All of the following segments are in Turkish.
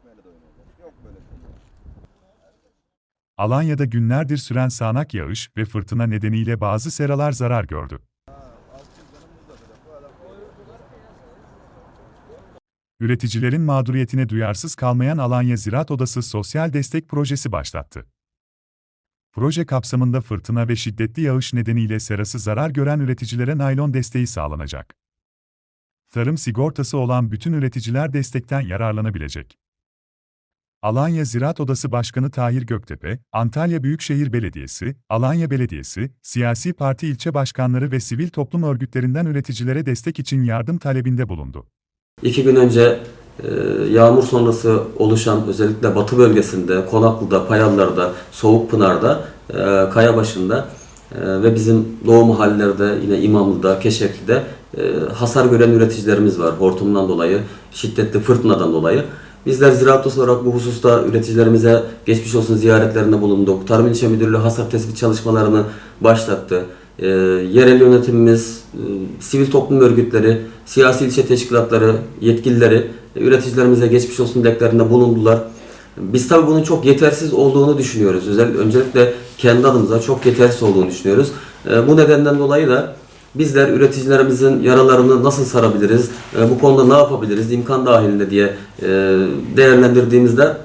ekmeğiyle doyuracağız. Yok böyle şey. Alanya'da günlerdir süren sağanak yağış ve fırtına nedeniyle bazı seralar zarar gördü. Üreticilerin mağduriyetine duyarsız kalmayan Alanya Ziraat Odası Sosyal Destek Projesi başlattı. Proje kapsamında fırtına ve şiddetli yağış nedeniyle serası zarar gören üreticilere naylon desteği sağlanacak. Tarım sigortası olan bütün üreticiler destekten yararlanabilecek. Alanya Ziraat Odası Başkanı Tahir Göktepe, Antalya Büyükşehir Belediyesi, Alanya Belediyesi, siyasi parti ilçe başkanları ve sivil toplum örgütlerinden üreticilere destek için yardım talebinde bulundu. İki gün önce e, yağmur sonrası oluşan özellikle batı bölgesinde, Konaklı'da, Payallar'da, Soğukpınar'da, e, Kayabaşı'nda e, ve bizim doğu mahallelerde yine İmamlı'da, Keşefli'de e, hasar gören üreticilerimiz var. Hortumdan dolayı, şiddetli fırtınadan dolayı. Bizler ziraat olarak bu hususta üreticilerimize geçmiş olsun ziyaretlerinde bulunduk. Tarım İlçe Müdürlüğü hasar tespit çalışmalarını başlattı. E, yerel yönetimimiz, e, sivil toplum örgütleri, siyasi ilçe teşkilatları, yetkilileri e, üreticilerimize geçmiş olsun dileklerinde bulundular. Biz tabii bunun çok yetersiz olduğunu düşünüyoruz. Özellikle öncelikle kendi adımıza çok yetersiz olduğunu düşünüyoruz. E, bu nedenden dolayı da bizler üreticilerimizin yaralarını nasıl sarabiliriz, e, bu konuda ne yapabiliriz imkan dahilinde diye e, değerlendirdiğimizde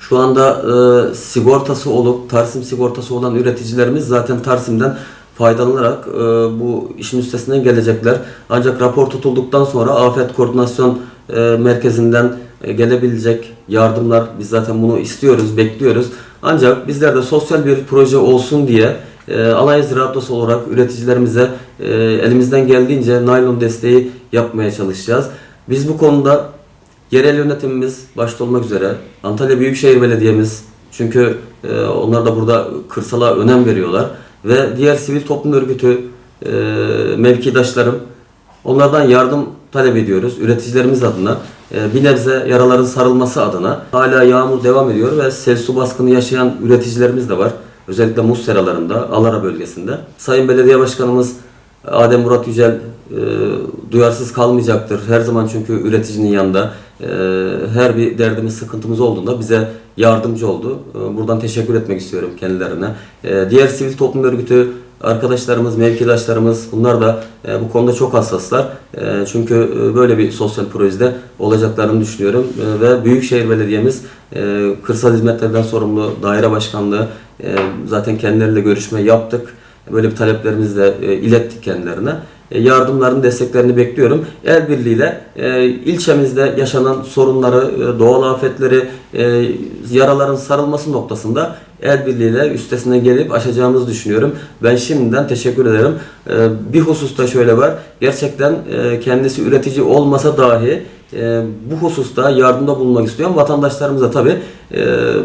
şu anda e, sigortası olup Tarsim sigortası olan üreticilerimiz zaten Tarsim'den faydalanarak e, bu işin üstesinden gelecekler. Ancak rapor tutulduktan sonra Afet Koordinasyon e, Merkezi'nden e, gelebilecek yardımlar biz zaten bunu istiyoruz, bekliyoruz. Ancak bizler de sosyal bir proje olsun diye e, Alanya Ziraat Odası olarak üreticilerimize e, elimizden geldiğince naylon desteği yapmaya çalışacağız. Biz bu konuda yerel yönetimimiz başta olmak üzere Antalya Büyükşehir Belediye'miz çünkü e, onlar da burada kırsala önem veriyorlar ve diğer sivil toplum örgütü e, mevkidaşlarım onlardan yardım talep ediyoruz üreticilerimiz adına bir nebze yaraların sarılması adına hala yağmur devam ediyor ve sel su baskını yaşayan üreticilerimiz de var. Özellikle muz seralarında, Alara bölgesinde. Sayın Belediye Başkanımız Adem Murat Yücel e, duyarsız kalmayacaktır. Her zaman çünkü üreticinin yanında e, her bir derdimiz, sıkıntımız olduğunda bize yardımcı oldu. E, buradan teşekkür etmek istiyorum kendilerine. E, diğer sivil toplum örgütü arkadaşlarımız, mevkidaşlarımız bunlar da e, bu konuda çok hassaslar. E, çünkü e, böyle bir sosyal projede olacaklarını düşünüyorum. E, ve Büyükşehir Belediye'miz e, kırsal hizmetlerden sorumlu daire başkanlığı e, zaten kendileriyle görüşme yaptık. Böyle bir taleplerimizi de e, ilettik kendilerine. E, yardımlarını, desteklerini bekliyorum. El birliğiyle e, ilçemizde yaşanan sorunları, e, doğal afetleri, e, yaraların sarılması noktasında el birliğiyle üstesinden gelip aşacağımızı düşünüyorum. Ben şimdiden teşekkür ederim. E, bir hususta şöyle var. Gerçekten e, kendisi üretici olmasa dahi e, bu hususta yardımda bulunmak istiyorum. Vatandaşlarımıza tabi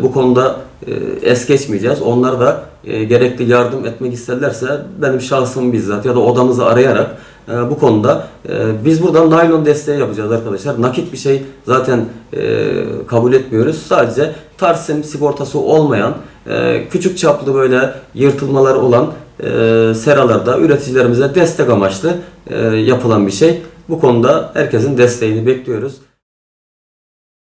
bu konuda e, es geçmeyeceğiz. Onlar da e, gerekli yardım etmek isterlerse benim şahsım bizzat ya da odamızı arayarak e, bu konuda e, biz buradan naylon desteği yapacağız arkadaşlar. Nakit bir şey zaten e, kabul etmiyoruz. Sadece Tarsim sigortası olmayan e, küçük çaplı böyle yırtılmalar olan e, seralarda üreticilerimize destek amaçlı e, yapılan bir şey. Bu konuda herkesin desteğini bekliyoruz.